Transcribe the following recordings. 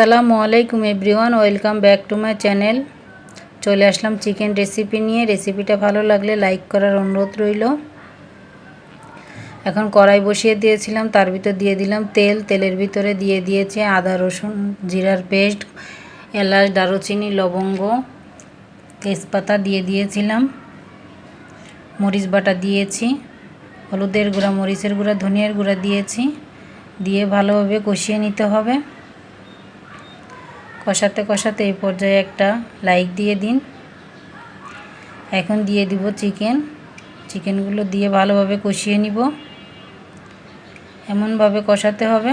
আসসালামু আলাইকুম everyone, welcome back to my channel. চলে আসলাম চিকেন রেসিপি নিয়ে। রেসিপিটা ভালো লাগলে লাইক করার অনুরোধ রইল। এখন কড়াই বসিয়ে দিয়েছিলাম, তার ভিতর দিয়ে দিলাম তেল। তেলের ভিতরে দিয়ে দিয়েছে আদা, রসুন, জিরার পেস্ট, এলাচ, দারুচিনি, লবঙ্গ, তেজপাতা দিয়ে দিয়েছিলাম। মরিচ বাটা দিয়েছি, হলুদের গুঁড়া, মরিচের গুঁড়া, ধনিয়ার গুঁড়া দিয়েছি। দিয়ে ভালোভাবে কষিয়ে নিতে হবে। কষাতে কষাতে এই পর্যায়ে একটা লাইক দিয়ে দিন। এখন দিয়ে দিব চিকেন। চিকেনগুলো দিয়ে ভালোভাবে কষিয়ে নিব। এমনভাবে কষাতে হবে।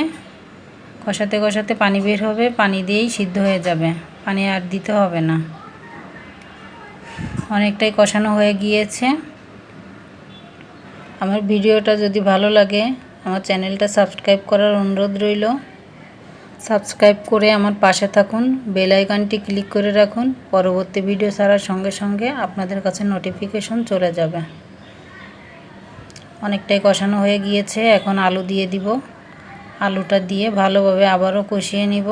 কষাতে কষাতে পানি বের হবে। পানি দিয়েই সিদ্ধ হয়ে যাবে। পানি আর দিতে হবে না। অনেকটাই কষানো হয়ে গিয়েছে। আমার ভিডিওটা যদি ভালো লাগে, আমার চ্যানেলটা সাবস্ক্রাইব করার অনুরোধ রইল। সাবস্ক্রাইব করে আমার পাশে থাকুন, বেল আইকনটি ক্লিক করে রাখুন, পরবর্তী ভিডিও ছাড়ার সঙ্গে সঙ্গে আপনাদের কাছে নোটিফিকেশন চলে যাবে। অনেকটাই কষানো হয়ে গিয়েছে, এখন আলু দিয়ে দিব। আলুটা দিয়ে ভালোভাবে আবারও কষিয়ে নিব।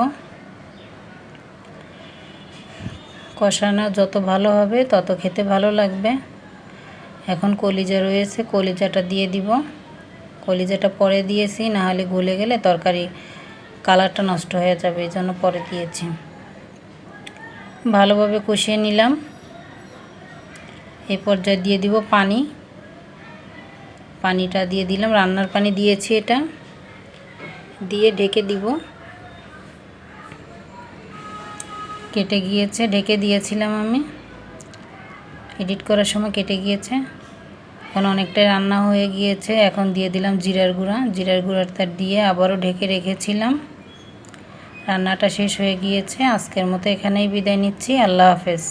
কষানো যত ভালো হবে, তত খেতে ভালো লাগবে। এখন কলিজা রয়েছে, কলিজাটা দিয়ে দিব। কলিজাটা পরে দিয়েছি না হলে গলে গেলে তরকারি কালারটা নষ্ট হয়ে যাবে, এই জন্য পরে দিয়েছি। ভালোভাবে কষিয়ে নিলাম। এই পর্যায়ে দিয়ে দিব পানি। পানিটা দিয়ে দিলাম, রান্নার পানি দিয়েছি এটা। দিয়ে ঢেকে দিব। কেটে গিয়েছে, ঢেকে দিয়েছিলাম আমি। এডিট করার সময় কেটে গিয়েছে। এখন অনেকটাই রান্না হয়ে গিয়েছে। এখন দিয়ে দিলাম জিরার গুঁড়া। জিরার গুঁড়াটা দিয়ে আবারও ঢেকে রেখেছিলাম। রান্নাটা শেষ হয়ে গিয়েছে। আজকের মতো এখানেই বিদায় নিচ্ছি। আল্লাহ হাফেজ।